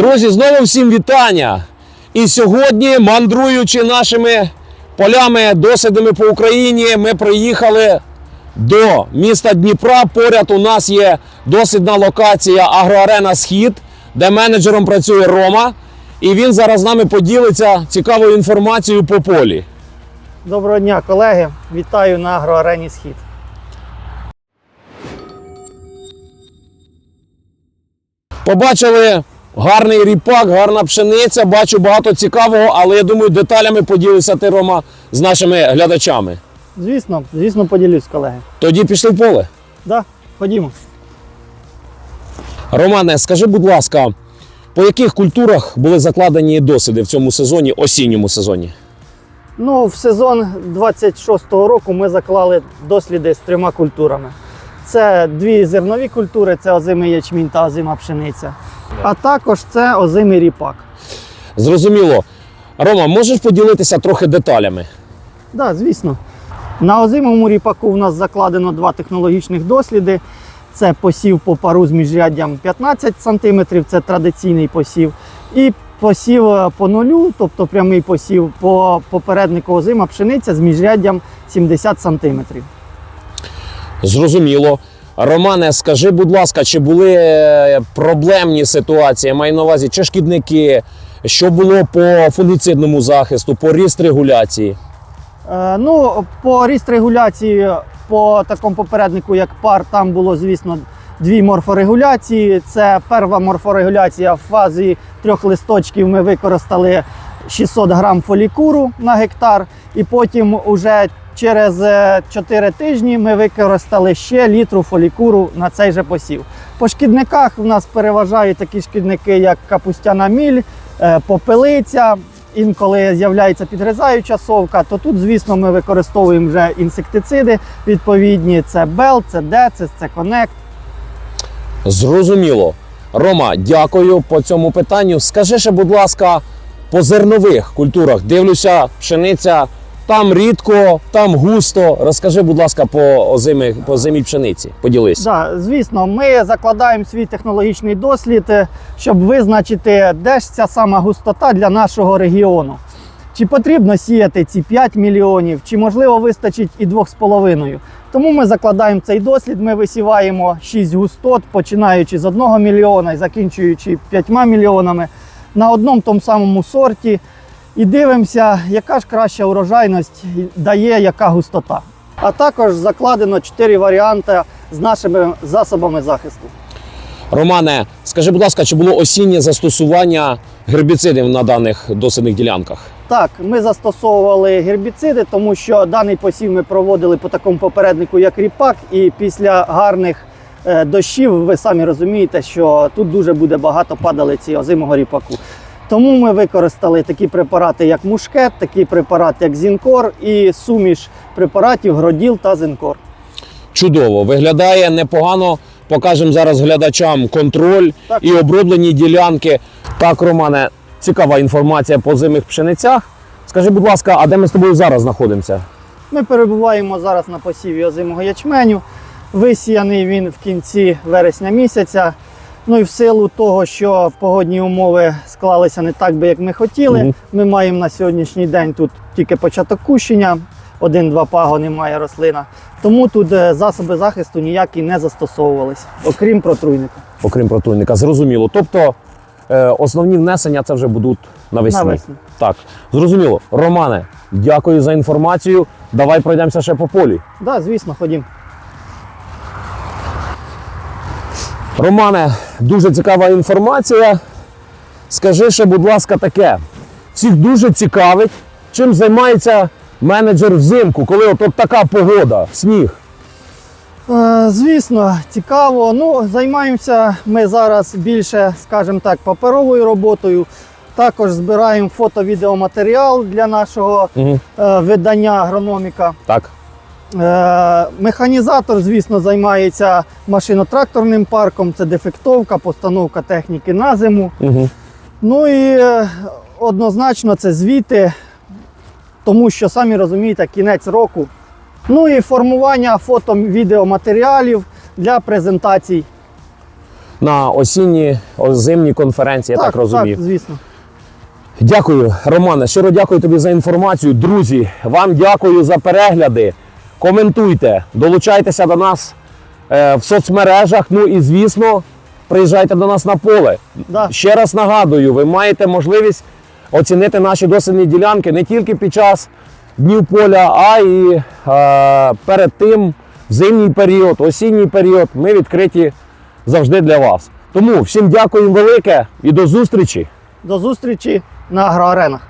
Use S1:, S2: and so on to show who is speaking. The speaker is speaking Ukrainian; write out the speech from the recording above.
S1: Друзі, знову всім вітання! І сьогодні, мандруючи нашими полями, досвідами по Україні, ми приїхали до міста Дніпра. Поряд у нас є дослідна локація Агроарена Схід, де менеджером працює Рома. І він зараз з нами поділиться цікавою інформацією по полі.
S2: Доброго дня, колеги! Вітаю на агроарені Схід.
S1: Побачили гарний ріпак, гарна пшениця. Бачу багато цікавого, але я думаю, деталями поділися ти, Рома, з нашими глядачами.
S2: Звісно, звісно, поділюсь, колеги.
S1: Тоді пішли в поле.
S2: Да, ходімо.
S1: Романе, скажи, будь ласка, по яких культурах були закладені досвіди в цьому сезоні, осінньому сезоні?
S2: Ну, в сезон 26-го року ми заклали досліди з трьома культурами. Це дві зернові культури, це озимий ячмінь та озима пшениця. А також це озимий ріпак.
S1: Зрозуміло. Рома, можеш поділитися трохи деталями?
S2: Да, звісно. На озимому ріпаку в нас закладено два технологічних досліди. Це посів по пару з міжряддям 15 см, це традиційний посів. І посів е, по нулю, тобто прямий посів по попереднику озима пшениця з міжряддям 70 см.
S1: Зрозуміло. Романе, скажи, будь ласка, чи були е, проблемні ситуації? Маю на увазі, чи шкідники, що було по фунгіцидному захисту, по ріст регуляції?
S2: Е, ну, по ріст регуляції по такому попереднику, як пар, там було, звісно, дві морфорегуляції. Це перша морфорегуляція в фазі трьох листочків ми використали 600 грам фолікуру на гектар, і потім уже через 4 тижні ми використали ще літру фолікуру на цей же посів. По шкідниках в нас переважають такі шкідники, як капустяна міль, е, попелиця. Інколи з'являється підгризаюча совка, то тут, звісно, ми використовуємо вже інсектициди відповідні. Це Бел, це Децис, це Конект.
S1: Зрозуміло. Рома, дякую по цьому питанню. Скажи ще, будь ласка, по зернових культурах. Дивлюся, пшениця там рідко, там густо. Розкажи, будь ласка, по озимій, по озимій пшениці. Поділись.
S2: Да, звісно, ми закладаємо свій технологічний дослід, е, щоб визначити, де ж ця сама густота для нашого регіону. Чи потрібно сіяти ці 5 мільйонів, чи можливо вистачить і 2,5. Тому ми закладаємо цей дослід, ми висіваємо 6 густот, починаючи з 1 мільйона і закінчуючи 5 мільйонами на одному тому самому сорті. І дивимося, яка ж краща урожайність дає яка густота. А також закладено 4 варіанти з нашими засобами захисту.
S1: Романе, скажи, будь ласка, чи було осіннє застосування гербіцидів на даних дослідних ділянках?
S2: Так, ми застосовували гербіциди, тому що даний посів ми проводили по такому попереднику, як ріпак, і після гарних дощів ви самі розумієте, що тут дуже буде багато падалиці озимого ріпаку. Тому ми використали такі препарати, як мушкет, такі препарати, як зінкор, і суміш препаратів гроділ та зінкор.
S1: Чудово, виглядає непогано. Покажемо зараз глядачам контроль
S2: Так.
S1: і оброблені ділянки. Так, Романе, цікава інформація по зимих пшеницях. Скажи, будь ласка, а де ми з тобою зараз знаходимося?
S2: Ми перебуваємо зараз на посіві озимого ячменю. Висіяний він в кінці вересня місяця. Ну і в силу того, що погодні умови склалися не так би, як ми хотіли.
S1: Мгм.
S2: Ми маємо на сьогоднішній день тут тільки початок кущення, один-два пагони має рослина. Тому тут е, засоби захисту ніякі не застосовувались, окрім протруйника.
S1: Окрім противника, зрозуміло. Тобто е, основні внесення це вже будуть навесні.
S2: Навесні.
S1: Так, зрозуміло. Романе, дякую за інформацію. Давай пройдемося ще по полі.
S2: Так, да, звісно, ходім.
S1: Романе, дуже цікава інформація. Скажи ще, будь ласка, таке. Всіх дуже цікавить, чим займається менеджер взимку, коли от, от така погода, сніг.
S2: Е, Звісно, цікаво. Ну, займаємося ми зараз більше, скажімо так, паперовою роботою. Також збираємо фото-відеоматеріал для нашого
S1: Угу.
S2: видання агрономіка.
S1: Так.
S2: Е, Механізатор, звісно, займається машино-тракторним парком, це дефектовка, постановка техніки на зиму.
S1: Угу.
S2: Ну і е, однозначно це звіти, тому що самі розумієте, кінець року. Ну і формування фото-відеоматеріалів для презентацій.
S1: на осінні озимні конференції, я так, розумію.
S2: Так, звісно.
S1: Дякую, Романе. Щиро дякую тобі за інформацію. Друзі, вам дякую за перегляди. Коментуйте, долучайтеся до нас е, в соцмережах. Ну і звісно, приїжджайте до нас на поле.
S2: Да.
S1: Ще раз нагадую, ви маєте можливість оцінити наші дослідні ділянки не тільки під час днів поля, а й е, перед тим в зимній період, осінній період. Ми відкриті завжди для вас. Тому всім дякую велике і до зустрічі.
S2: До зустрічі на агроаренах.